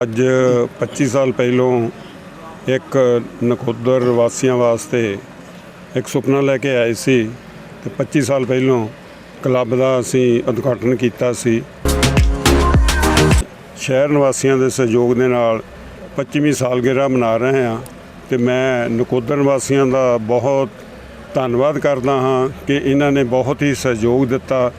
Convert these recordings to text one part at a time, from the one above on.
ਅੱਜ 25 ਸਾਲ ਪਹਿਲੋਂ ਇੱਕ ਨਕੋਦਰ ਵਾਸੀਆਂ ਵਾਸਤੇ ਇੱਕ ਸੁਪਨਾ ਲੈ ਕੇ ਆਏ ਸੀ ਤੇ 25 ਸਾਲ ਪਹਿਲੋਂ ਕਲੱਬ ਦਾ ਅਸੀਂ ਉਦਘਾਟਨ ਕੀਤਾ ਸੀ। ਸ਼ਹਿਰ ਨਿਵਾਸੀਆਂ ਦੇ ਸਹਿਯੋਗ ਦੇ ਨਾਲ 25ਵੀਂ ਸਾਲਗਿਰਾ ਮਨਾ ਰਹੇ ਹਾਂ ਤੇ ਮੈਂ ਨਕੋਦਰ ਵਾਸੀਆਂ ਦਾ ਬਹੁਤ ਧੰਨਵਾਦ ਕਰਦਾ ਹਾਂ ਕਿ ਇਹਨਾਂ ਨੇ ਬਹੁਤ ਹੀ ਸਹਿਯੋਗ ਦਿੱਤਾ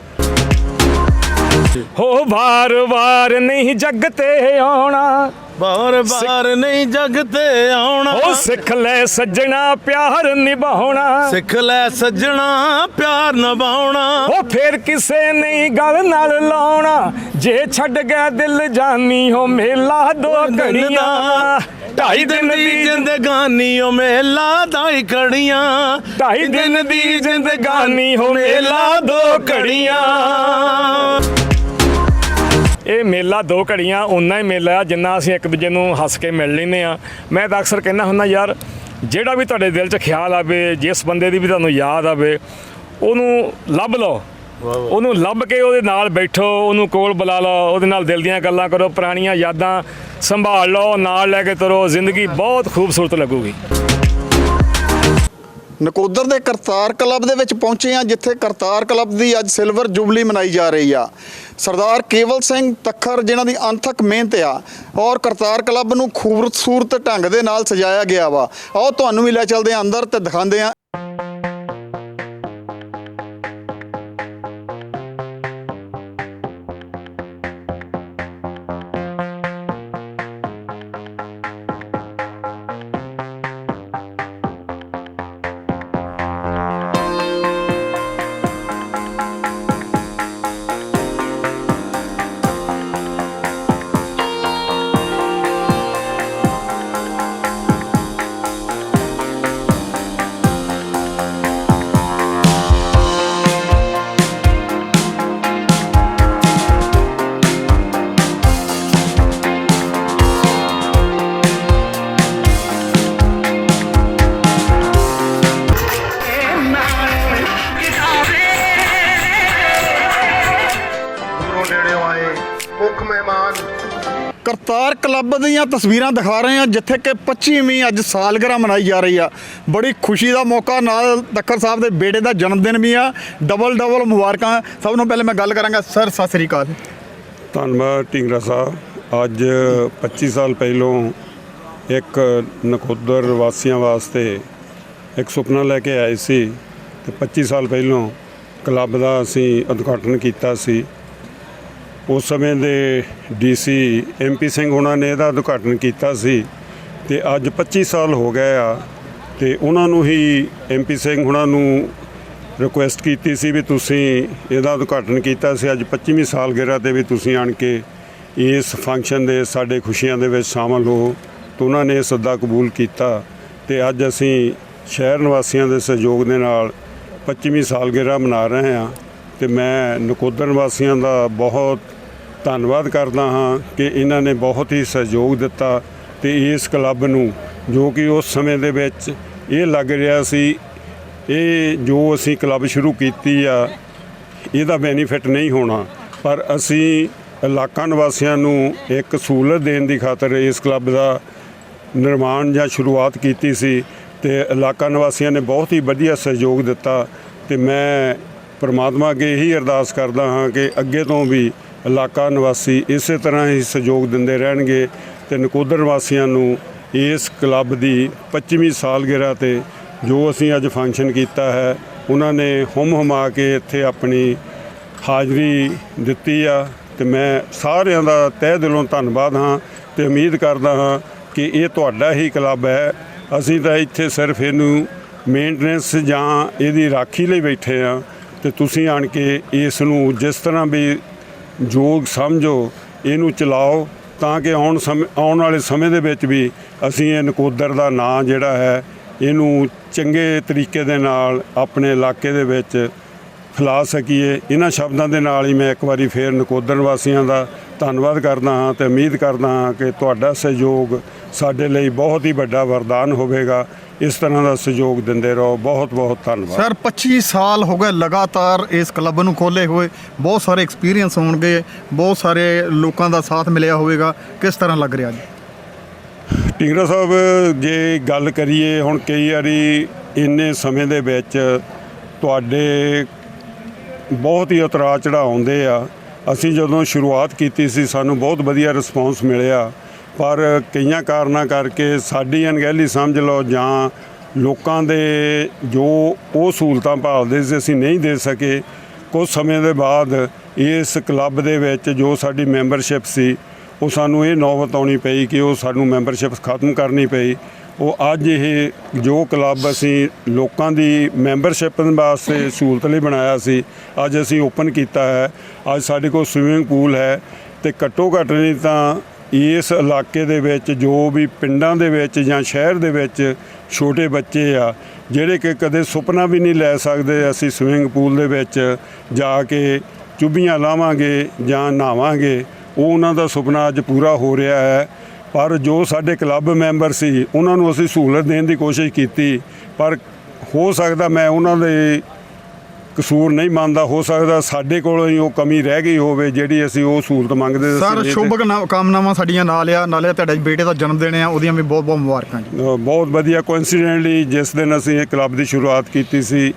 ਹੋ ਵਾਰ ਵਾਰ ਨਹੀਂ ਜੱਗ ਤੇ ਆਉਣਾ। ਬਾਰ ਬਾਰ ਨਹੀਂ ਜਗ ਤੇ ਆਉਣਾ। ਉਹ ਸਿੱਖ ਲੈ ਸੱਜਣਾ ਪਿਆਰ ਨਿਭਾਉਣਾ। ਸਿੱਖ ਲੈ ਸੱਜਣਾ ਪਿਆਰ ਨਿਭਾਉਣਾ। ਉਹ ਫੇਰ ਕਿਸੇ ਨਹੀਂ ਗੱਲ ਨਾਲ ਲਾਉਣਾ। ਜੇ ਛੱਡ ਗਿਆ ਦਿਲ ਜਾਨੀ ਹੋ ਮੇਲਾ ਦੋ ਘੜੀਆਂ। ਢਾਈ ਦਿਨ ਦੀ ਜਿੰਦ ਜ਼ਿੰਦਗਾਨੀ ਓ ਮੇਲਾ ਦਾਈ ਕੜੀਆਂ ਢਾਈ ਦਿਨ ਦੀ ਜ਼ਿੰਦਗਾਨੀ ਹੋ ਮੇਲਾ ਦੋ ਘੜੀਆਂ। ਇਹ ਮੇਲਾ ਦੋ ਘੜੀਆਂ ਉਨਾ ਹੀ ਮੇਲਾ ਆ ਜਿੰਨਾ ਅਸੀਂ ਇੱਕ ਦੂਜੇ ਨੂੰ ਹੱਸ ਕੇ ਮਿਲ ਲੈਂਦੇ ਆ। ਮੈਂ ਤਾਂ ਅਕਸਰ ਕਹਿੰਦਾ ਹੁੰਦਾ ਯਾਰ ਜਿਹੜਾ ਵੀ ਤੁਹਾਡੇ ਦਿਲ 'ਚ ਖਿਆਲ ਆਵੇ ਜਿਸ ਬੰਦੇ ਦੀ ਵੀ ਤੁਹਾਨੂੰ ਯਾਦ ਆਵੇ ਉਹਨੂੰ ਲੱਭ ਲਓ। ਉਹਨੂੰ ਲੱਭ ਕੇ ਉਹਦੇ ਨਾਲ ਬੈਠੋ ਉਹਨੂੰ ਕੋਲ ਬੁਲਾ ਲਓ ਉਹਦੇ ਨਾਲ ਦਿਲ ਦੀਆਂ ਗੱਲਾਂ ਕਰੋ ਪੁਰਾਣੀਆਂ ਯਾਦਾਂ ਸੰਭਾਲ ਲਓ ਨਾਲ ਲੈ ਕੇ ਤੁਰੋ ਜ਼ਿੰਦਗੀ ਬਹੁਤ ਖੂਬਸੂਰਤ ਲੱਗੂਗੀ। ਨਕੋਦਰ ਦੇ ਕਰਤਾਰ ਕਲੱਬ ਦੇ ਵਿੱਚ ਪਹੁੰਚੇ ਆ ਜਿੱਥੇ ਕਰਤਾਰ ਕਲੱਬ ਦੀ ਅੱਜ ਸਿਲਵਰ ਜੁਬਲੀ ਮਨਾਈ ਜਾ ਰਹੀ ਆ। ਸਰਦਾਰ ਕੇਵਲ ਸਿੰਘ ਤੱਖਰ, ਜਿਨ੍ਹਾਂ ਦੀ ਅਣਥੱਕ ਮਿਹਨਤ ਆ, ਔਰ ਕਰਤਾਰ ਕਲੱਬ ਨੂੰ ਖੂਬਸੂਰਤ ਢੰਗ ਦੇ ਨਾਲ ਸਜਾਇਆ ਗਿਆ ਵਾ। ਆਓ, ਤੁਹਾਨੂੰ ਵੀ ਲੈ ਚੱਲਦੇ ਆ ਅੰਦਰ ਤੇ ਦਿਖਾਉਂਦੇ ਆ ਕਲੱਬ ਦੀਆਂ ਤਸਵੀਰਾਂ ਦਿਖਾ ਰਹੇ ਹਾਂ, ਜਿੱਥੇ ਕਿ 25ਵੀਂ ਅੱਜ ਸਾਲਗਿਰਾ ਮਨਾਈ ਜਾ ਰਹੀ ਆ। ਬੜੀ ਖੁਸ਼ੀ ਦਾ ਮੌਕਾ, ਨਾਲ ਤੱਖਰ ਸਾਹਿਬ ਦੇ ਬੇਟੇ ਦਾ ਜਨਮ ਦਿਨ ਵੀ ਆ। ਡਬਲ ਡਬਲ ਮੁਬਾਰਕਾਂ। ਸਭ ਨੂੰ ਪਹਿਲੇ ਮੈਂ ਗੱਲ ਕਰਾਂਗਾ। ਸਰ, ਸਤਿ ਸ੍ਰੀ ਅਕਾਲ। ਧੰਨਵਾਦ ਢਿੰਗਰਾ ਸਾਹਿਬ। ਅੱਜ 25 ਸਾਲ ਪਹਿਲੋਂ ਇੱਕ ਨਕੋਦਰ ਵਾਸੀਆਂ ਵਾਸਤੇ ਇੱਕ ਸੁਪਨਾ ਲੈ ਕੇ ਆਏ ਸੀ ਤੇ 25 ਸਾਲ ਪਹਿਲੋਂ ਕਲੱਬ ਦਾ ਅਸੀਂ ਉਦਘਾਟਨ ਕੀਤਾ ਸੀ। ਉਸ ਸਮੇਂ ਦੇ ਡੀਸੀ ਐਮਪੀ ਸਿੰਘ ਉਹਨਾਂ ਨੇ ਇਹਦਾ ਉਦਘਾਟਨ ਕੀਤਾ ਸੀ ਤੇ ਅੱਜ 25 ਸਾਲ ਹੋ ਗਏ ਆ ਤੇ ਉਹਨਾਂ ਨੂੰ ਹੀ ਐਮਪੀ ਸਿੰਘ ਉਹਨਾਂ ਨੂੰ ਰਿਕੁਐਸਟ ਕੀਤੀ ਸੀ ਵੀ ਤੁਸੀਂ ਇਹਦਾ ਉਦਘਾਟਨ ਕੀਤਾ ਸੀ। ਅੱਜ 25ਵੀਂ ਸਾਲਗਿਰਾ ਤੇ ਵੀ ਤੁਸੀਂ ਆਣ ਕੇ ਇਸ ਫੰਕਸ਼ਨ ਦੇ, ਸਾਡੇ ਖੁਸ਼ੀਆਂ ਦੇ ਵਿੱਚ ਸ਼ਾਮਲ ਹੋ ਤੇ ਉਹਨਾਂ ਨੇ ਇਹ ਸੱਦਾ ਕਬੂਲ ਕੀਤਾ ਤੇ ਅੱਜ ਅਸੀਂ ਸ਼ਹਿਰ ਨਿਵਾਸੀਆਂ ਦੇ ਸਹਿਯੋਗ ਦੇ ਨਾਲ 25ਵੀਂ ਸਾਲਗਿਰਾ ਮਨਾ ਰਹੇ ਹਾਂ। ਤੇ ਮੈਂ ਨਕੋਦਰ ਵਾਸੀਆਂ ਦਾ ਬਹੁਤ ਧੰਨਵਾਦ ਕਰਦਾ ਹਾਂ ਕਿ ਇਹਨਾਂ ਨੇ ਬਹੁਤ ਹੀ ਸਹਿਯੋਗ ਦਿੱਤਾ ਤੇ ਇਸ ਕਲੱਬ ਨੂੰ ਜੋ ਕਿ ਉਸ ਸਮੇਂ ਦੇ ਵਿੱਚ ਇਹ ਲੱਗ ਰਿਹਾ ਸੀ, ਇਹ ਜੋ ਅਸੀਂ ਕਲੱਬ ਸ਼ੁਰੂ ਕੀਤੀ ਆ, ਇਹਦਾ ਬੈਨੀਫਿਟ ਨਹੀਂ ਹੋਣਾ। ਪਰ ਅਸੀਂ ਇਲਾਕਾ ਨਿਵਾਸੀਆਂ ਨੂੰ ਇੱਕ ਸਹੂਲਤ ਦੇਣ ਦੀ ਖਾਤਰ ਇਸ ਕਲੱਬ ਦਾ ਨਿਰਮਾਣ ਜਾਂ ਸ਼ੁਰੂਆਤ ਕੀਤੀ ਸੀ ਤੇ ਇਲਾਕਾ ਨਿਵਾਸੀਆਂ ਨੇ ਬਹੁਤ ਹੀ ਵਧੀਆ ਸਹਿਯੋਗ ਦਿੱਤਾ ਤੇ ਮੈਂ ਪਰਮਾਤਮਾ ਅੱਗੇ ਇਹੀ ਅਰਦਾਸ ਕਰਦਾ ਹਾਂ ਕਿ ਅੱਗੇ ਤੋਂ ਵੀ ਇਲਾਕਾ ਨਿਵਾਸੀ ਇਸੇ ਤਰ੍ਹਾਂ ਹੀ ਸਹਿਯੋਗ ਦਿੰਦੇ ਰਹਿਣਗੇ ਤੇ ਨਕੋਦਰ ਨਿਵਾਸੀਆਂ ਨੂੰ ਇਸ ਕਲੱਬ ਦੀ 25ਵੀਂ ਸਾਲਗਿਰਾ ਤੇ ਜੋ ਅਸੀਂ ਅੱਜ ਫੰਕਸ਼ਨ ਕੀਤਾ ਹੈ, ਉਹਨਾਂ ਨੇ ਹੁਮ ਹੁਮਾ ਕੇ ਇੱਥੇ ਆਪਣੀ ਹਾਜ਼ਰੀ ਦਿੱਤੀ ਆ ਤੇ ਮੈਂ ਸਾਰਿਆਂ ਦਾ ਤਹਿ ਦਿਲੋਂ ਧੰਨਵਾਦ ਹਾਂ ਤੇ ਉਮੀਦ ਕਰਦਾ ਹਾਂ ਕਿ ਇਹ ਤੁਹਾਡਾ ਹੀ ਕਲੱਬ ਹੈ। ਅਸੀਂ ਤਾਂ ਇੱਥੇ ਸਿਰਫ ਇਹਨੂੰ ਮੇਨਟੇਨੈਂਸ ਜਾਂ ਇਹਦੀ ਰਾਖੀ ਲਈ ਬੈਠੇ ਆ ਤੇ ਤੁਸੀਂ ਆਣ ਕੇ ਇਸ ਨੂੰ ਜਿਸ ਤਰ੍ਹਾਂ ਵੀ ਯੋਗ ਸਮਝੋ, ਇਹਨੂੰ ਚਲਾਓ ਤਾਂ ਕਿ ਆਉਣ ਸਮੇਂ, ਆਉਣ ਵਾਲੇ ਸਮੇਂ ਦੇ ਵਿੱਚ ਵੀ ਅਸੀਂ ਇਹ ਨਕੋਦਰ ਦਾ ਨਾਂ ਜਿਹੜਾ ਹੈ, ਇਹਨੂੰ ਚੰਗੇ ਤਰੀਕੇ ਦੇ ਨਾਲ ਆਪਣੇ ਇਲਾਕੇ ਦੇ ਵਿੱਚ ਫੈਲਾ ਸਕੀਏ। ਇਹਨਾਂ ਸ਼ਬਦਾਂ ਦੇ ਨਾਲ ਹੀ ਮੈਂ ਇੱਕ ਵਾਰੀ ਫੇਰ ਨਕੋਦਰ ਵਾਸੀਆਂ ਦਾ ਧੰਨਵਾਦ ਕਰਦਾ ਹਾਂ ਤੇ ਉਮੀਦ ਕਰਦਾ ਹਾਂ ਕਿ ਤੁਹਾਡਾ ਸਹਿਯੋਗ ਸਾਡੇ ਲਈ ਬਹੁਤ ਹੀ ਵੱਡਾ ਵਰਦਾਨ ਹੋਵੇਗਾ। ਇਸ ਤਰ੍ਹਾਂ ਦਾ ਸਹਿਯੋਗ ਦਿੰਦੇ ਰਹੋ। ਬਹੁਤ ਬਹੁਤ ਧੰਨਵਾਦ। ਸਰ 25 ਸਾਲ ਹੋ ਗਏ ਲਗਾਤਾਰ ਇਸ ਕਲੱਬ ਨੂੰ ਖੋਲੇ ਹੋਏ। ਬਹੁਤ ਸਾਰੇ ਐਕਸਪੀਰੀਅੰਸ ਹੋਣਗੇ। ਬਹੁਤ ਸਾਰੇ ਲੋਕਾਂ ਦਾ ਸਾਥ ਮਿਲਿਆ ਹੋਵੇਗਾ। ਕਿਸ ਤਰ੍ਹਾਂ ਲੱਗ ਰਿਹਾ ਜੀ? ਟਿੰਗਰਾ ਸਾਹਿਬ ਜੇ ਗੱਲ ਕਰੀਏ ਹੁਣ ਕਈ ਵਾਰੀ ਇੰਨੇ ਸਮੇਂ ਦੇ ਵਿੱਚ ਤੁਹਾਡੇ ਬਹੁਤ ਹੀ ਉਤਰਾਅ ਚੜ੍ਹਾਅ ਆਉਂਦੇ ਆ। ਅਸੀਂ ਜਦੋਂ ਸ਼ੁਰੂਆਤ ਕੀਤੀ ਸੀ ਸਾਨੂੰ ਬਹੁਤ ਵਧੀਆ ਰਿਸਪੌਂਸ ਮਿਲਿਆ। ਪਰ ਕਈਆਂ ਕਾਰਨਾਂ ਕਰਕੇ ਸਾਡੀ ਅਣਗਹਿਲੀ ਸਮਝ ਲਓ ਜਾਂ ਲੋਕਾਂ ਦੇ ਜੋ ਉਹ ਸਹੂਲਤਾਂ ਭਾਲਦੇ ਸੀ ਅਸੀਂ ਨਹੀਂ ਦੇ ਸਕੇ ਕੁਝ ਸਮੇਂ ਦੇ ਬਾਅਦ ਇਸ ਕਲੱਬ ਦੇ ਵਿੱਚ ਜੋ ਸਾਡੀ ਮੈਂਬਰਸ਼ਿਪ ਸੀ, ਉਹ ਸਾਨੂੰ ਇਹ ਨੌਬਤ ਆਉਣੀ ਪਈ ਕਿ ਉਹ ਸਾਨੂੰ ਮੈਂਬਰਸ਼ਿਪ ਖਤਮ ਕਰਨੀ ਪਈ। ਉਹ ਅੱਜ ਇਹ ਜੋ ਕਲੱਬ ਅਸੀਂ ਲੋਕਾਂ ਦੀ ਮੈਂਬਰਸ਼ਿਪ ਵਾਸਤੇ ਸਹੂਲਤ ਲਈ ਬਣਾਇਆ ਸੀ, ਅੱਜ ਅਸੀਂ ਓਪਨ ਕੀਤਾ ਹੈ। ਅੱਜ ਸਾਡੇ ਕੋਲ ਸਵਿਮਿੰਗ ਪੂਲ ਹੈ ਤੇ ਘੱਟੋ ਘੱਟ ਨਹੀਂ ਤਾਂ ਇਸ ਇਲਾਕੇ ਦੇ ਵਿੱਚ ਜੋ ਵੀ ਪਿੰਡਾਂ ਦੇ ਵਿੱਚ ਜਾਂ ਸ਼ਹਿਰ ਦੇ ਵਿੱਚ ਛੋਟੇ ਬੱਚੇ ਆ, ਜਿਹੜੇ ਕਿ ਕਦੇ ਸੁਪਨਾ ਵੀ ਨਹੀਂ ਲੈ ਸਕਦੇ ਅਸੀਂ ਸਵਿਮਿੰਗ ਪੂਲ ਦੇ ਵਿੱਚ ਜਾ ਕੇ ਚੁੱਭੀਆਂ ਲਾਵਾਂਗੇ ਜਾਂ ਨਹਾਵਾਂਗੇ, ਉਹ ਉਹਨਾਂ ਦਾ ਸੁਪਨਾ ਅੱਜ ਪੂਰਾ ਹੋ ਰਿਹਾ ਹੈ। ਪਰ ਜੋ ਸਾਡੇ ਕਲੱਬ ਮੈਂਬਰ ਸੀ, ਉਹਨਾਂ ਨੂੰ ਅਸੀਂ ਸਹੂਲਤ ਦੇਣ ਦੀ ਕੋਸ਼ਿਸ਼ ਕੀਤੀ। ਪਰ ਹੋ ਸਕਦਾ ਮੈਂ ਉਹਨਾਂ ਦੇ ਕਸੂਰ ਨਹੀਂ ਮੰਨਦਾ ਹੋ ਸਕਦਾ ਸਾਡੇ ਕੋਲੋਂ ਹੀ ਉਹ ਕਮੀ ਰਹਿ ਗਈ ਹੋਵੇ ਜਿਹੜੀ ਅਸੀਂ ਉਹ ਸਹੂਲਤ ਮੰਗਦੇ ਸੀ। ਸਰ ਨਹੀਂ ਤੇ- ਸ਼ੁਭ ਕਾਮਨਾਵਾਂ ਸਾਡੀਆਂ ਨਾਲ ਆ ਨਾਲੇ ਤੁਹਾਡੇ ਬੇਟੇ ਦਾ ਜਨਮ ਦਿਨ ਆ ਉਹਦੀਆਂ ਵੀ ਬਹੁਤ ਬਹੁਤ ਮੁਬਾਰਕਾਂ ਜੀ। ਬਹੁਤ ਵਧੀਆ ਕੋਇਨਸੀਡੈਂਟਲੀ ਜਿਸ ਦਿਨ ਅਸੀਂ ਇਹ ਕਲੱਬ ਦੀ ਸ਼ੁਰੂਆਤ ਕੀਤੀ ਸੀ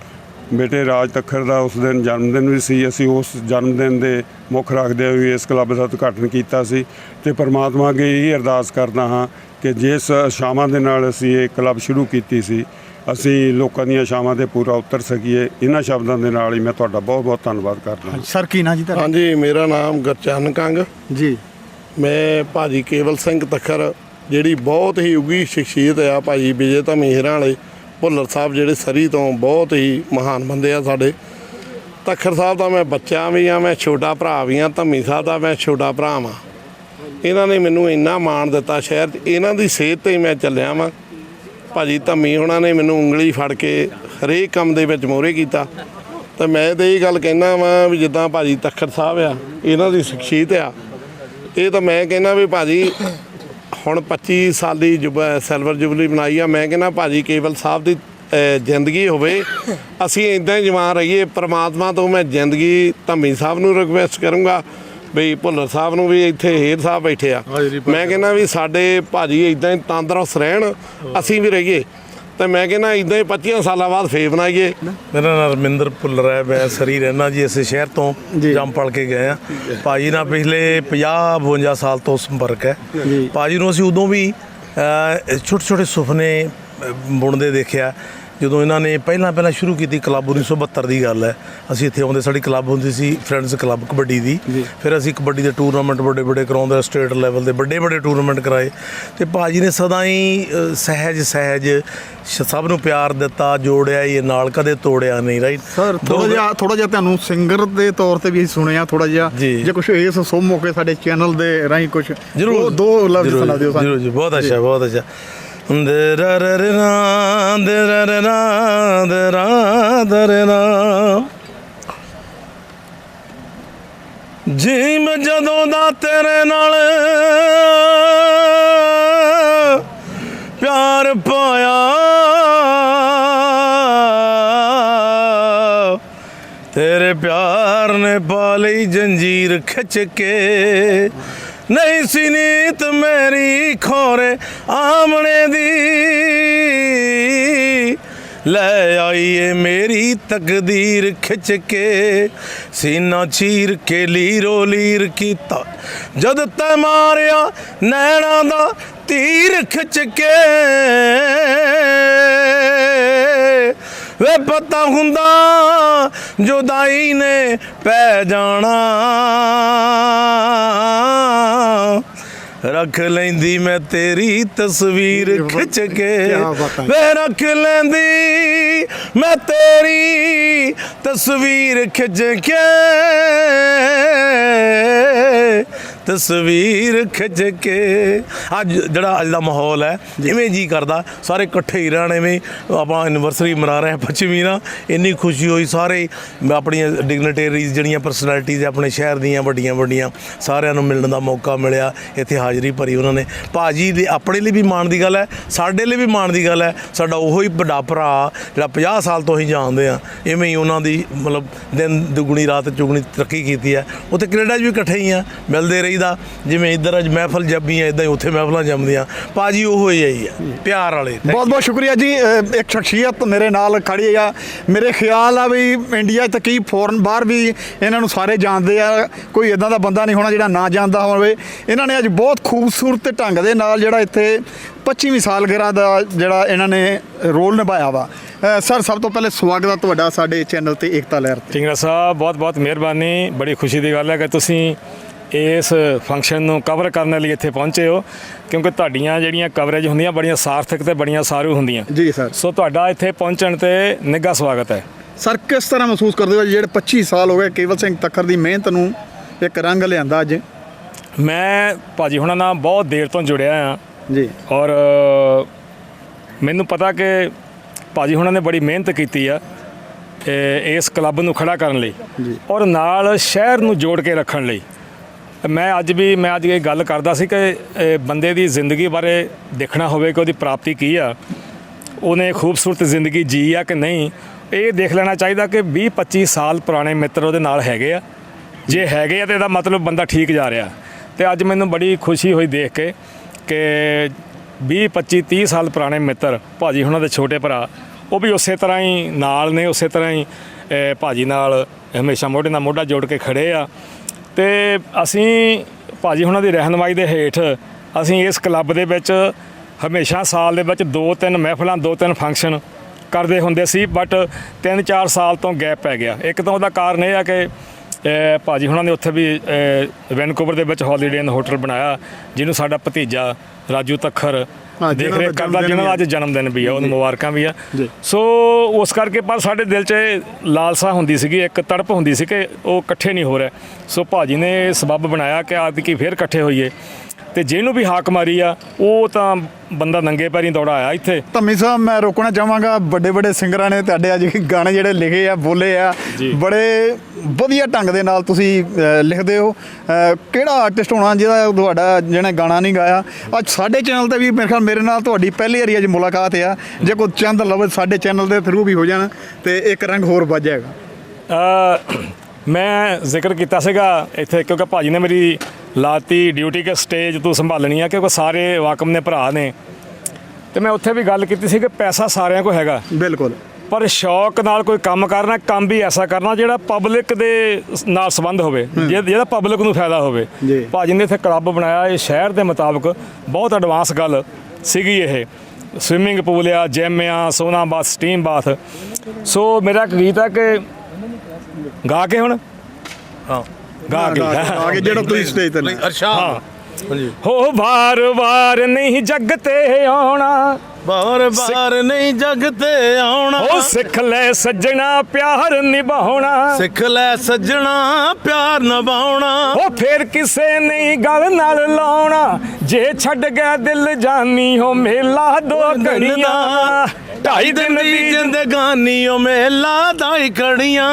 ਬੇਟੇ ਰਾਜ ਤੱਖਰ ਦਾ ਉਸ ਦਿਨ ਜਨਮ ਦਿਨ ਵੀ ਸੀ ਅਸੀਂ ਉਸ ਜਨਮ ਦਿਨ ਦੇ ਮੁੱਖ ਰੱਖਦੇ ਹੋਏ ਇਸ ਕਲੱਬ ਦਾ ਉਦਘਾਟਨ ਕੀਤਾ ਸੀ। ਤੇ ਪਰਮਾਤਮਾ ਅੱਗੇ ਇਹ ਅਰਦਾਸ ਕਰਦਾ ਹਾਂ ਕਿ ਜਿਸ ਸ਼ਾਮਾਂ ਦੇ ਨਾਲ ਅਸੀਂ ਇਹ ਕਲੱਬ ਸ਼ੁਰੂ ਕੀਤੀ ਸੀ ਅਸੀਂ ਲੋਕਾਂ ਦੀਆਂ ਸ਼ਾਮਾਂ ਤੇ ਪੂਰਾ ਉਤਰ ਸਕੀਏ। ਇਹਨਾਂ ਸ਼ਬਦਾਂ ਦੇ ਨਾਲ ਹੀ ਮੈਂ ਤੁਹਾਡਾ ਬਹੁਤ ਬਹੁਤ ਧੰਨਵਾਦ ਕਰਦਾ ਹਾਂ। ਸਰ ਕੀ ਨਾਂ ਜੀ ਤੁਹਾਡਾ? ਹਾਂਜੀ ਮੇਰਾ ਨਾਮ ਗੁਰਚਰਨ ਕੰਗ। ਜੀ। ਮੈਂ ਭਾਜੀ ਕੇਵਲ ਸਿੰਘ ਤੱਖਰ ਜਿਹੜੀ ਬਹੁਤ ਹੀ ਉੱਗੀ ਸ਼ਖਸੀਅਤ ਆ ਭਾਜੀ ਵਿਜੇ ਧਮੀਹਰਾਂ ਵਾਲੇ ਭੁੱਲਰ ਸਾਹਿਬ ਜਿਹੜੇ ਸਰੀ ਤੋਂ ਬਹੁਤ ਹੀ ਮਹਾਨ ਬੰਦੇ ਆ ਸਾਡੇ। ਤੱਖਰ ਸਾਹਿਬ ਦਾ ਮੈਂ ਬੱਚਾ ਵੀ ਆ ਮੈਂ ਛੋਟਾ ਭਰਾ ਵੀ ਆ ਧਮੀ ਸਾਹਿਬ ਦਾ ਮੈਂ ਛੋਟਾ ਭਰਾ ਵਾਂ। ਇਹਨਾਂ ਨੇ ਮੈਨੂੰ ਇੰਨਾ ਮਾਣ ਦਿੱਤਾ ਸ਼ਹਿਰ 'ਚ ਇਹਨਾਂ ਦੀ ਸਿਹਤ ਤੇ ਹੀ ਮੈਂ ਚੱਲਿਆ ਵਾਂ। ਭਾਜੀ ਧੰਮੀ ਉਹਨਾਂ ਨੇ ਮੈਨੂੰ ਉਂਗਲੀ ਫੜ ਕੇ ਹਰੇਕ ਕੰਮ ਦੇ ਵਿੱਚ ਮੋਹਰੇ ਕੀਤਾ। ਤੇ ਮੈਂ ਤੇ ਇਹ ਗੱਲ ਕਹਿਣਾ ਵਾਂ ਵੀ ਜਿੱਦਾਂ ਭਾਜੀ ਤੱਖਰ ਸਾਹਿਬ ਆ, ਇਹਨਾਂ ਦੀ ਸ਼ਖਸੀਅਤ ਆ। ਇਹ ਤਾਂ ਮੈਂ ਕਹਿੰਦਾ ਵੀ ਭਾਜੀ ਹੁਣ 25 ਸਾਲੀ ਜੁਬ ਸਿਲਵਰ ਜੁਬਲੀ ਬਣਾਈ ਆ, ਮੈਂ ਕਹਿੰਦਾ ਭਾਜੀ ਕੇਵਲ ਸਾਹਿਬ ਦੀ ਜ਼ਿੰਦਗੀ ਹੋਵੇ। ਅਸੀਂ ਇਦਾਂ ਹੀ ਜਵਾਨ ਰਹੀਏ, ਪ੍ਰਮਾਤਮਾ ਤੋਂ ਮੈਂ ਜ਼ਿੰਦਗੀ ਧੰਮੀ ਸਾਹਿਬ ਨੂੰ ਰਿਕਵੈਸਟ ਕਰੂੰਗਾ। ਵੀ ਭੁੱਲਰ ਸਾਹਿਬ ਨੂੰ ਵੀ ਇੱਥੇ ਹੇਰ ਸਾਹਿਬ ਬੈਠੇ ਆ। ਮੈਂ ਕਹਿੰਦਾ ਵੀ ਸਾਡੇ ਭਾਜੀ ਇਦਾਂ ਹੀ ਤੰਦਰੁਸਤ ਰਹਿਣ ਅਸੀਂ ਵੀ ਰਹੀਏ। ਤੇ ਮੈਂ ਕਹਿੰਦਾ ਇਦਾਂ ਹੀ 25 ਸਾਲਾਂ ਬਾਅਦ ਫੇਰ ਬਣਾਈਏ। ਮੇਰਾ ਨਾਮ ਰਮਿੰਦਰ ਭੁੱਲਰ ਹੈ ਮੈਂ ਸਰੀ ਰਹਿਣਾ ਜੀ ਇਸੇ ਸ਼ਹਿਰ ਤੋਂ ਜੰਮ ਪਲ ਕੇ ਗਏ ਆ ਭਾਜੀ ਨਾਲ ਪਿਛਲੇ 50 52 ਸਾਲ ਤੋਂ ਸੰਪਰਕ ਹੈ। ਭਾਜੀ ਨੂੰ ਅਸੀਂ ਉਦੋਂ ਵੀ ਛੋਟੇ ਛੋਟੇ ਸੁਪਨੇ ਬੁਣਦੇ ਦੇਖਿਆ। ਜਦੋਂ ਇਹਨਾਂ ਨੇ ਪਹਿਲਾਂ ਪਹਿਲਾਂ ਸ਼ੁਰੂ ਕੀਤੀ ਕਲੱਬ 1972 ਦੀ ਗੱਲ ਹੈ ਅਸੀਂ ਇੱਥੇ ਆਉਂਦੇ ਸਾਡੀ ਕਲੱਬ ਹੁੰਦੀ ਸੀ ਫਰੈਂਡਸ ਕਲੱਬ ਕਬੱਡੀ ਦੀ। ਫਿਰ ਅਸੀਂ ਕਬੱਡੀ ਦੇ ਟੂਰਨਾਮੈਂਟ ਵੱਡੇ ਵੱਡੇ ਕਰਾਉਂਦੇ ਸਟੇਟ ਲੈਵਲ ਦੇ ਵੱਡੇ ਵੱਡੇ ਟੂਰਨਾਮੈਂਟ ਕਰਾਏ। ਤੇ ਭਾਜੀ ਨੇ ਸਦਾ ਹੀ ਸਹਿਜ ਸਹਿਜ ਸਭ ਨੂੰ ਪਿਆਰ ਦਿੱਤਾ ਜੋੜਿਆ ਇਹ ਨਾਲ ਕਦੇ ਤੋੜਿਆ ਨਹੀਂ ਰਾਈਟ ਸਰ ਥੋੜਾ ਜਿਹਾ ਥੋੜਾ ਜਿਹਾ ਤੁਹਾਨੂੰ ਸਿੰਗਰ ਦੇ ਤੌਰ ਤੇ ਵੀ ਅਸੀਂ ਸੁਣਿਆ ਥੋੜਾ ਜਿਹਾ। ਜੀ। ਕੁਝ ਇਸ ਸੋ ਮੌਕੇ ਸਾਡੇ ਚੈਨਲ ਦੇ ਰਾਹੀਂ ਕੁਝ ਦੋ ਲਫ਼ਜ਼ ਸੁਣਾ ਦਿਓ ਸਾਨੂੰ। ਜੀ ਬਹੁਤ ਅੱਛਾ ਬਹੁਤ ਅੱਛਾ। ਦਰਰਰਨਾ ਦਰਰਨਾ ਦਰਾ ਦਰਨਾ ਜੀ ਜਦੋਂ ਦਾ ਤੇਰੇ ਨਾਲ ਪਿਆਰ ਪਾਇਆ, ਤੇਰੇ ਪਿਆਰ ਨੇ ਪਾ ਲਈ ਜੰਜੀਰ ਖਿੱਚ ਕੇ। ਨਹੀਂ ਸੀ ਨੀਤ ਮੇਰੀ ਖੋਰੇ ਆਮਣੇ ਦੀ। ਲੈ ਆਈਏ ਮੇਰੀ ਤਕਦੀਰ ਖਿੱਚ ਕੇ। ਸੀਨਾ ਚੀਰ ਕੇ ਲੀਰੋ ਲੀਰ ਕੀਤਾ। ਜਦ ਤੈ ਮਾਰਿਆ ਨੈਣਾ ਦਾ ਤੀਰ ਖਿੱਚ ਕੇ। ਵੇ ਪਤਾ ਹੁੰਦਾ ਜੁਦਾਈ ਨੇ ਪੈ ਜਾਣਾ। ਰੱਖ ਲੈਂਦੀ ਮੈਂ ਤੇਰੀ ਤਸਵੀਰ ਖਿੱਚ ਕੇ। ਵੇ ਰੱਖ ਲੈਂਦੀ ਮੈਂ ਤੇਰੀ ਤਸਵੀਰ ਖਿੱਚ ਕੇ। ਤਸਵੀਰ ਖਿੱਚ ਕੇ। ਅੱਜ ਜਿਹੜਾ ਅੱਜ ਦਾ ਮਾਹੌਲ ਹੈ ਇਵੇਂ ਜੀ ਕਰਦਾ। ਸਾਰੇ ਇਕੱਠੇ ਹੀ ਰਹਿਣ ਐਵੇਂ ਆਪਾਂ ਐਨਵਰਸਰੀ ਮਨਾ ਰਹੇ ਹਾਂ ਪੱਚੀਵੀਂ ਨਾ। ਇੰਨੀ ਖੁਸ਼ੀ ਹੋਈ ਸਾਰੇ। ਆਪਣੀਆਂ ਡਿਗਨਿਟਰੀਜ਼ ਜਿਹੜੀਆਂ ਪਰਸਨੈਲਿਟੀਜ਼ ਆਪਣੇ ਸ਼ਹਿਰ ਦੀਆਂ ਵੱਡੀਆਂ ਵੱਡੀਆਂ ਸਾਰਿਆਂ ਨੂੰ ਮਿਲਣ ਦਾ ਮੌਕਾ ਮਿਲਿਆ। ਇੱਥੇ ਹਾਜ਼ਰੀ ਭਰੀ ਉਹਨਾਂ ਨੇ। ਭਾਜੀ ਦੇ ਆਪਣੇ ਲਈ ਵੀ ਮਾਣ ਦੀ ਗੱਲ ਹੈ ਸਾਡੇ ਲਈ ਵੀ ਮਾਣ ਦੀ ਗੱਲ ਹੈ। ਸਾਡਾ ਉਹੋ ਹੀ ਵੱਡਾ ਭਰਾ ਜਿਹੜਾ 50 ਸਾਲ ਤੋਂ ਹੀ ਜਾਣਦੇ ਆ ਇਵੇਂ ਹੀ ਉਹਨਾਂ ਦੀ ਮਤਲਬ ਦਿਨ ਦੁਗਣੀ ਰਾਤ ਚੁਗਣੀ ਤਰੱਕੀ ਕੀਤੀ ਹੈ। ਉੱਥੇ ਕੈਨੇਡਾ 'ਚ ਵੀ ਇਕੱਠੇ ਹੀ ਆ ਮਿਲਦੇ ਰਹੀਦਾ ਜਿਵੇਂ ਇੱਧਰ ਅੱਜ ਮਹਿਫਲ ਜੰਮੀ ਹੈ ਇਦਾਂ ਹੀ ਉੱਥੇ ਮਹਿਫਲਾਂ ਜੰਮਦੀਆਂ। ਭਾਜੀ ਉਹੋ ਹੀ ਹੀ ਹੈ ਪਿਆਰ ਵਾਲੇ। ਬਹੁਤ ਬਹੁਤ ਸ਼ੁਕਰੀਆ ਜੀ। ਇੱਕ ਸ਼ਖਸੀਅਤ ਮੇਰੇ ਨਾਲ ਖੜੀ ਆ। ਮੇਰੇ ਖਿਆਲ ਆ ਵੀ ਇੰਡੀਆ ਤੱਕ ਹੀ ਫੋਰਨ ਬਾਹਰ ਵੀ ਇਹਨਾਂ ਨੂੰ ਸਾਰੇ ਜਾਣਦੇ ਆ। ਕੋਈ ਇਦਾਂ ਦਾ ਬੰਦਾ ਨਹੀਂ ਹੋਣਾ ਜਿਹੜਾ ਨਾ ਜਾਣਦਾ ਹੋਵੇ। ਇਹਨਾਂ ਨੇ ਅੱਜ ਬਹੁਤ ਖੂਬਸੂਰਤ ਢੰਗ ਦੇ ਨਾਲ ਜਿਹੜਾ ਇੱਥੇ 25ਵੀਂ ਸਾਲਗਿਰਾ ਦਾ ਜਿਹੜਾ ਇਹਨਾਂ ਨੇ ਰੋਲ ਨਿਭਾਇਆ ਵਾ। ਸਰ ਸਭ ਤੋਂ ਪਹਿਲੇ ਸਵਾਗਤ ਹੈ ਤੁਹਾਡਾ ਸਾਡੇ ਚੈਨਲ ਤੇ ਏਕਤਾ ਲਹਿਰ ਤੇ। ਟਿੰਗਰਾ ਸਾਹਿਬ ਬਹੁਤ ਬਹੁਤ ਮਿਹਰਬਾਨੀ। ਬੜੀ ਖੁਸ਼ੀ ਦੀ ਗੱਲ ਹੈ ਕਿ ਤੁਸੀਂ ਇਸ ਫੰਕਸ਼ਨ ਨੂੰ ਕਵਰ ਕਰਨ ਲਈ ਇੱਥੇ ਪਹੁੰਚੇ ਹੋ ਕਿਉਂਕਿ ਤੁਹਾਡੀਆਂ ਜਿਹੜੀਆਂ ਕਵਰੇਜ ਹੁੰਦੀਆਂ ਬੜੀਆਂ ਸਾਰਥਕ ਤੇ ਬੜੀਆਂ ਸਾਰੂ ਹੁੰਦੀਆਂ। ਜੀ ਸਰ। ਸੋ ਤੁਹਾਡਾ ਇੱਥੇ ਪਹੁੰਚਣ ਤੇ ਨਿੱਘਾ ਸਵਾਗਤ ਹੈ। ਸਰ ਕਿਸ ਤਰ੍ਹਾਂ ਮਹਿਸੂਸ ਕਰਦੇ ਹੋ ਜਿਹੜੇ 25 ਸਾਲ ਹੋ ਗਏ ਕੇਵਲ ਸਿੰਘ ਤੱਕਰ ਦੀ ਮਿਹਨਤ ਨੂੰ ਇੱਕ ਰੰਗ ਲਿਆਂਦਾ ਅੱਜ। ਮੈਂ ਭਾਜੀ ਹੁਣਾਂ ਨਾਲ ਬਹੁਤ ਦੇਰ ਤੋਂ ਜੁੜਿਆ ਆ ਜੀ। ਔਰ ਮੈਨੂੰ ਪਤਾ ਕਿ ਭਾਜੀ ਹੁਣਾਂ ਨੇ ਬੜੀ ਮਿਹਨਤ ਕੀਤੀ ਆ ਇਸ ਕਲੱਬ ਨੂੰ ਖੜਾ ਕਰਨ ਲਈ। ਔਰ ਨਾਲ ਸ਼ਹਿਰ ਨੂੰ ਜੋੜ ਕੇ ਰੱਖਣ ਲਈ। ਮੈਂ ਅੱਜ ਵੀ ਮੈਂ ਅੱਜ ਇਹ ਗੱਲ ਕਰਦਾ ਸੀ ਕਿ ਬੰਦੇ ਦੀ ਜ਼ਿੰਦਗੀ ਬਾਰੇ ਦੇਖਣਾ ਹੋਵੇ ਕਿ ਉਹਦੀ ਪ੍ਰਾਪਤੀ ਕੀ ਆ ਉਹਨੇ ਖੂਬਸੂਰਤ ਜ਼ਿੰਦਗੀ ਜੀ ਆ ਕਿ ਨਹੀਂ ਇਹ ਦੇਖ ਲੈਣਾ ਚਾਹੀਦਾ ਕਿ 20 25 ਸਾਲ ਪੁਰਾਣੇ ਮਿੱਤਰ ਉਹਦੇ ਨਾਲ ਹੈਗੇ ਆ। ਜੇ ਹੈਗੇ ਆ ਤੇ ਇਹਦਾ ਮਤਲਬ ਬੰਦਾ ਠੀਕ ਜਾ ਰਿਹਾ। ਤੇ ਅੱਜ ਮੈਨੂੰ ਬੜੀ ਖੁਸ਼ੀ ਹੋਈ ਦੇਖ ਕੇ ਕਿ 20 25 30 ਸਾਲ ਪੁਰਾਣੇ ਮਿੱਤਰ ਭਾਜੀ ਹੁਣਾਂ ਦੇ ਛੋਟੇ ਭਰਾ ਉਹ ਵੀ ਉਸੇ ਤਰ੍ਹਾਂ ਹੀ ਨਾਲ ਨੇ ਉਸੇ ਤਰ੍ਹਾਂ ਹੀ ਅਹ, ਭਾਜੀ ਨਾਲ ਹਮੇਸ਼ਾ ਮੋਢੇ ਨਾਲ ਮੋਢਾ ਜੋੜ ਕੇ ਖੜੇ ਆ। ਤੇ ਅਸੀਂ ਭਾਜੀ ਹੁਣਾਂ ਦੀ ਰਹਿਨਮਾਈ ਦੇ ਹੇਠ ਅਸੀਂ ਇਸ ਕਲੱਬ ਦੇ ਵਿੱਚ ਹਮੇਸ਼ਾ ਸਾਲ ਦੇ ਵਿੱਚ ਦੋ ਤਿੰਨ ਮਹਿਫਲਾਂ ਦੋ ਤਿੰਨ ਫੰਕਸ਼ਨ ਕਰਦੇ ਹੁੰਦੇ ਸੀ ਬਟ 3-4 ਸਾਲ ਤੋਂ ਗੈਪ ਪੈ ਗਿਆ। ਇੱਕ ਤਾਂ ਉਹਦਾ ਕਾਰਨ ਇਹ ਆ ਕਿ ਅਹ, ਭਾਜੀ ਹੁਣਾਂ ਨੇ ਉੱਥੇ ਵੀ ਵੈਨਕੂਵਰ ਦੇ ਵਿੱਚ ਹੌਲੀਡੇ ਇਨ ਹੋਟਲ ਬਣਾਇਆ ਜਿਹਨੂੰ ਸਾਡਾ ਭਤੀਜਾ ਰਾਜੂ ਤੱਖਰ ਹਾਂ, ਦੇਖ ਦਾ ਕਰਦਾ ਜਿਹਨਾਂ ਦਾ ਅੱਜ ਜਨਮ ਦਿਨ ਵੀ ਆ ਉਹਨੂੰ ਮੁਬਾਰਕਾਂ ਵੀ ਆ। ਸੋ ਉਸ ਕਰਕੇ ਪਰ ਸਾਡੇ ਦਿਲ 'ਚ ਲਾਲਸਾ ਹੁੰਦੀ ਸੀਗੀ ਇੱਕ ਤੜਪ ਹੁੰਦੀ ਸੀ ਕਿ ਉਹ ਇਕੱਠੇ ਨਹੀਂ ਹੋ ਰਹੇ। ਸੋ ਭਾਜੀ ਨੇ ਸਬੱਬ ਬਣਾਇਆ ਕਿ ਆਦਿ ਕੀ ਫੇਰ ਇਕੱਠੇ ਹੋਈਏ। ਤੇ ਜਿਹਨੂੰ ਵੀ ਹਾਕ ਮਾਰੀ ਆ ਉਹ ਤਾਂ ਬੰਦਾ ਨੰਗੇ ਪੈਰੀਂ ਦੌੜਾ ਆਇਆ ਇੱਥੇ। ਧੰਮੀ ਸਾਹਿਬ ਮੈਂ ਰੋਕਣਾ ਚਾਹਾਂਗਾ ਵੱਡੇ ਵੱਡੇ ਸਿੰਗਰਾਂ ਨੇ ਤੁਹਾਡੇ ਅੱਜ ਗਾਣੇ ਜਿਹੜੇ ਲਿਖੇ ਆ ਬੋਲੇ ਆ। ਬੜੇ ਵਧੀਆ ਢੰਗ ਦੇ ਨਾਲ ਤੁਸੀਂ ਲਿਖਦੇ ਹੋ। ਕਿਹੜਾ ਆਰਟਿਸਟ ਹੋਣਾ ਜਿਹਦਾ ਤੁਹਾਡਾ ਜਿਹਨੇ ਗਾਣਾ ਨਹੀਂ ਗਾਇਆ? ਅੱਜ ਸਾਡੇ ਚੈਨਲ ਤੇ ਵੀ ਮੇਰੇ ਖਿਆਲ ਮੇਰੇ ਨਾਲ ਤੁਹਾਡੀ ਪਹਿਲੀ ਵਾਰੀ ਅੱਜ ਮੁਲਾਕਾਤ ਆ। ਜੇ ਕੋਈ ਚੰਦ ਲਵੇ ਸਾਡੇ ਚੈਨਲ ਦੇ ਥਰੂ ਵੀ ਹੋ ਜਾਣ ਤੇ ਇੱਕ ਰੰਗ ਹੋਰ ਵੱਜ ਜਾਏਗਾ। ਮੈਂ ਜ਼ਿਕਰ ਕੀਤਾ ਸੀਗਾ ਇੱਥੇ ਕਿਉਂਕਿ ਭਾਜੀ ਨੇ ਮੇਰੀ ਲਾਤੀ ਡਿਊਟੀ ਕੇ ਸਟੇਜ ਤੂੰ ਸੰਭਾਲਣੀ ਆ ਕਿਉਂਕਿ ਸਾਰੇ ਵਾਕਮ ਨੇ ਭਰਾ ਨੇ। ਤੇ ਮੈਂ ਉੱਥੇ ਵੀ ਗੱਲ ਕੀਤੀ ਸੀ ਕਿ ਪੈਸਾ ਸਾਰਿਆਂ ਕੋਲ ਹੈਗਾ। ਬਿਲਕੁਲ। ਪਰ ਸ਼ੌਕ ਨਾਲ ਕੋਈ ਕੰਮ ਕਰਨਾ ਕੰਮ ਵੀ ਐਸਾ ਕਰਨਾ ਜਿਹੜਾ ਪਬਲਿਕ ਦੇ ਨਾਲ ਸੰਬੰਧ ਹੋਵੇ ਜਿਹ- ਜਿਹਦਾ ਪਬਲਿਕ ਨੂੰ ਫਾਇਦਾ ਹੋਵੇ। ਭਾਜੀ ਨੇ ਇੱਥੇ ਕਲੱਬ ਬਣਾਇਆ ਇਹ ਸ਼ਹਿਰ ਦੇ ਮੁਤਾਬਕ ਬਹੁਤ ਐਡਵਾਂਸ ਗੱਲ ਸੀਗੀ ਇਹ। ਸਵਿਮਿੰਗ ਪੂਲ ਆ ਜਿਮ ਆ ਸੋਨਾ ਬਾਥ ਸਟੀਮ ਬਾਥ ਸੋ ਮੇਰਾ ਇੱਕ ਗੀਤ ਹੈ ਕਿ ਗਾ ਕੇ ਹੁਣ? ਹਾਂ। ਗਾ ਕੇ। ਆ ਕੇ ਜਿਹੜਾ ਤੁਸੀਂ ਸਟੇਜ ਤੇ ਲੈ ਅਰਸ਼ਾਦ। ਹਾਂਜੀ। ਹੋ ਵਾਰ ਵਾਰ ਨਹੀਂ ਜੱਗ ਤੇ ਆਉਣਾ। ਬਾਰ ਬਾਰ ਨਹੀਂ ਜਗ ਤੇ ਆਉਣਾ। ਉਹ ਸਿੱਖ ਲੈ ਸੱਜਣਾ ਪਿਆਰ ਨਿਭਾਉਣਾ। ਸਿੱਖ ਲੈ ਸੱਜਣਾ ਪਿਆਰ ਨਿਭਾਉਣਾ। ਉਹ ਫੇਰ ਕਿਸੇ ਨਹੀਂ ਗੱਲ ਨਾਲ ਲਾਉਣਾ। ਜੇ ਛੱਡ ਗਿਆ ਦਿਲ ਜਾਨੀ ਹੋ ਮੇਲਾ ਦੋ ਘੜੀਆਂ ਢਾਈ ਦਿਨ ਦੀ ਜ਼ਿੰਦਗਾਨੀ ਓ ਮੇਲਾ ਦਾਈ ਖੜੀਆਂ।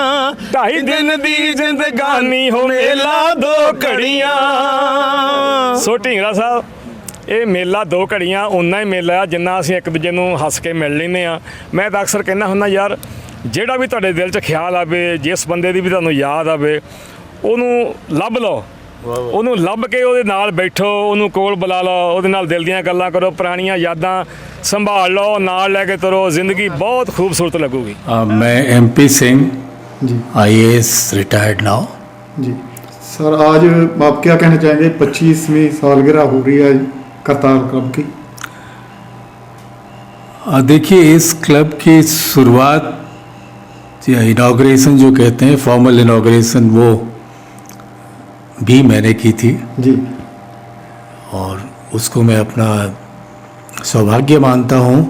ਢਾਈ ਦਿਨ ਦੀ ਜ਼ਿੰਦਗਾਨੀ ਹੋ ਮੇਲਾ ਦੋ ਘੜੀਆਂ। ਸੋ ਢੀਂਗਰਾ ਸਾਹਿਬ ਇਹ ਮੇਲਾ ਦੋ ਘੜੀਆਂ ਉਨਾ ਹੀ ਮੇਲਾ ਆ ਜਿੰਨਾ ਅਸੀਂ ਇੱਕ ਦੂਜੇ ਨੂੰ ਹੱਸ ਕੇ ਮਿਲ ਲੈਂਦੇ ਆ। ਮੈਂ ਤਾਂ ਅਕਸਰ ਕਹਿੰਦਾ ਹੁੰਦਾ ਯਾਰ ਜਿਹੜਾ ਵੀ ਤੁਹਾਡੇ ਦਿਲ 'ਚ ਖਿਆਲ ਆਵੇ ਜਿਸ ਬੰਦੇ ਦੀ ਵੀ ਤੁਹਾਨੂੰ ਯਾਦ ਆਵੇ ਉਹਨੂੰ ਲੱਭ ਲਓ। ਉਹਨੂੰ ਲੱਭ ਕੇ ਉਹਦੇ ਨਾਲ ਬੈਠੋ ਉਹਨੂੰ ਕੋਲ ਬੁਲਾ ਲਓ ਉਹਦੇ ਨਾਲ ਦਿਲ ਦੀਆਂ ਗੱਲਾਂ ਕਰੋ ਪੁਰਾਣੀਆਂ ਯਾਦਾਂ ਸੰਭਾਲ ਲਓ ਨਾਲ ਲੈ ਕੇ ਤੁਰੋ ਜ਼ਿੰਦਗੀ ਬਹੁਤ ਖੂਬਸੂਰਤ ਲੱਗੂਗੀ Uh, मैं MP Singh ji I retired now ji sir आज आप क्या कहना चाहेंगे पच्चीसवीं सालगिरह हो रही है करतार क्लब की uh, देखिए इस क्लब की शुरुआत या इनाग्रेशन जो कहते हैं फॉर्मल इनाग्रेशन वो भी मैंने की थी। जी। और उसको मैं अपना सौभाग्य मानता हूँ।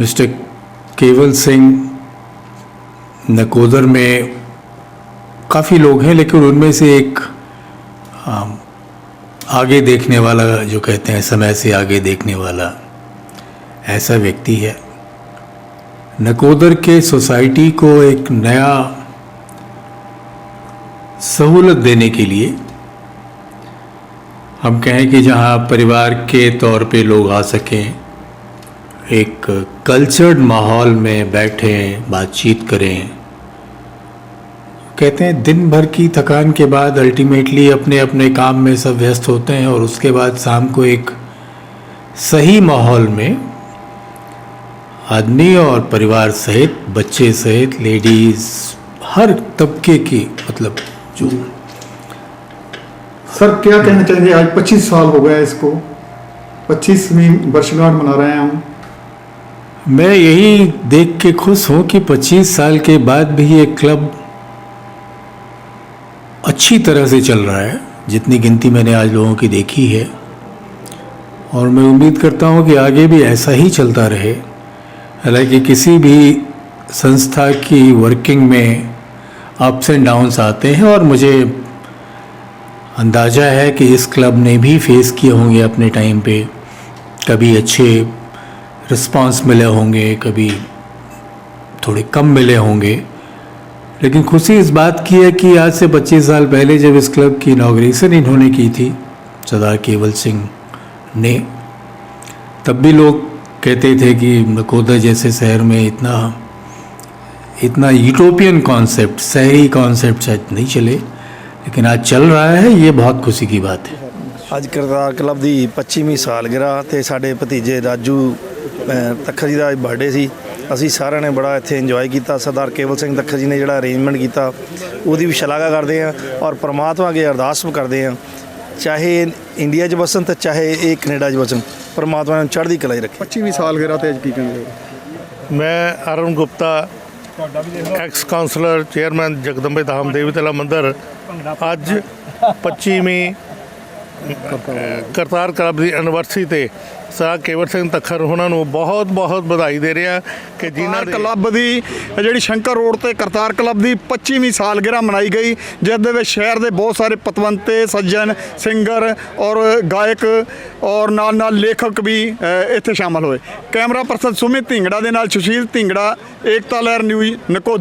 मिस्टर केवल सिंह नकोदर में काफ़ी लोग हैं लेकिन उनमें से एक आगे देखने वाला जो कहते हैं समय से आगे देखने वाला ऐसा व्यक्ति है। नकोदर के सोसाइटी को एक नया सहूलत देने के लिए हम कहें कि जहाँ परिवार के तौर पे लोग आ सकें, एक कल्चर्ड माहौल में बैठें, बातचीत करें। कहते हैं, दिन भर की थकान के बाद अल्टीमेटली अपने अपने काम में सब व्यस्त होते हैं और उसके बाद शाम को एक सही माहौल में आदमी और परिवार सहित, बच्चे सहित लेडीज़ हर तबके की मतलब जो सर क्या कहना चाहेंगे? आज 25 साल हो गया इसको। 25वीं वर्षगांठ मना रहे हैं हम। मैं यही देख के खुश हूँ कि 25 साल के बाद भी ये क्लब अच्छी तरह से चल रहा है जितनी गिनती मैंने आज लोगों की देखी है। और मैं उम्मीद करता हूँ कि आगे भी ऐसा ही चलता रहे। हालाँकि किसी भी संस्था की वर्किंग में अप्स एंड डाउन्स आते हैं और मुझे अंदाज़ा है कि इस क्लब ने भी फेस किए होंगे अपने टाइम पे। कभी अच्छे रिस्पांस मिले होंगे, कभी थोड़े कम मिले होंगे। लेकिन खुशी इस बात की है कि आज से 25 साल पहले जब इस क्लब की इनाग्रेशन इन्होंने की थी, सरदार केवल सिंह ने, तब भी लोग कहते थे कि नकोदा जैसे शहर में इतना इतना यूटोपियन कॉन्सेप्ट शहरी कॉन्सेप्ट शायद नहीं चले लेकिन आज चल रहा है ये बहुत खुशी की बात है ਅੱਜ ਕਰਤਾਰ ਕਲੱਬ ਦੀ 25ਵੀਂ ਸਾਲਗਿਰਾ ਤੇ ਸਾਡੇ ਭਤੀਜੇ ਰਾਜੂ ਅਹ, ਤੱਖਰ ਜੀ ਦਾ ਬਰਥਡੇ ਸੀ ਅਸੀਂ ਸਾਰਿਆਂ ਨੇ ਬੜਾ ਇੱਥੇ ਇੰਜੋਏ ਕੀਤਾ ਸਰਦਾਰ ਕੇਵਲ ਸਿੰਘ ਤੱਖਰ ਜੀ ਨੇ ਜਿਹੜਾ ਅਰੇਂਜਮੈਂਟ ਕੀਤਾ ਉਹਦੀ ਵੀ ਸ਼ਲਾਘਾ ਕਰਦੇ ਹਾਂ ਔਰ ਪ੍ਰਮਾਤਮਾ ਅੱਗੇ ਅਰਦਾਸ ਵੀ ਕਰਦੇ ਹਾਂ ਚਾਹੇ ਇੰਡੀਆ 'ਚ ਵਸਣ ਤੇ ਚਾਹੇ ਇਹ ਕੈਨੇਡਾ 'ਚ ਵਸਣ ਪ੍ਰਮਾਤਮਾ ਨੂੰ ਚੜ੍ਹਦੀ ਕਲਾ 'ਚ ਰੱਖੇ 25ਵੀਂ ਸਾਲਗਿਰਾ ਤੇ ਅੱਜ ਕੀ ਕਹਿੰਦੇ ਮੈਂ Arun Gupta ex councillor chairman Jagdambe Dham Devi Tala Mandir. ਅੱਜ 25ਵੀਂ ਕਰਤਾਰ ਕਲੱਬ ਦੀ ਐਨਵਰਸਰੀ ਤੇ ਸਰ ਕੇਵਲ ਸਿੰਘ ਤੱਖਰ ਉਹਨਾਂ ਨੂੰ ਬਹੁਤ ਬਹੁਤ ਵਧਾਈ ਦੇ ਰਿਹਾ ਕਿ ਜਿਨ੍ਹਾਂ ਦੇ ਕਲੱਬ ਦੀ ਜਿਹੜੀ ਸ਼ੰਕਰ ਰੋਡ ਤੇ ਕਰਤਾਰ ਕਲੱਬ ਦੀ 25ਵੀਂ ਸਾਲਗਿਰਾ ਮਨਾਈ ਗਈ ਜਿਸ ਦੇ ਵਿੱਚ ਸ਼ਹਿਰ ਦੇ ਬਹੁਤ ਸਾਰੇ ਪਤਵੰਤੇ ਸੱਜਣ ਸਿੰਗਰ ਔਰ ਗਾਇਕ ਔਰ ਨਾਲ ਨਾਲ ਲੇਖਕ ਵੀ ਇੱਥੇ ਸ਼ਾਮਲ ਹੋਏ। ਕੈਮਰਾ ਪਰਸਨ ਸੁਮਿਤ ਢਿੰਗੜਾ ਦੇ ਨਾਲ ਸੁਸ਼ੀਲ ਢਿੰਗੜਾ ਏਕਤਾ ਲਹਿਰ ਨਿਊਜ਼ ਨਕੋਦਰ।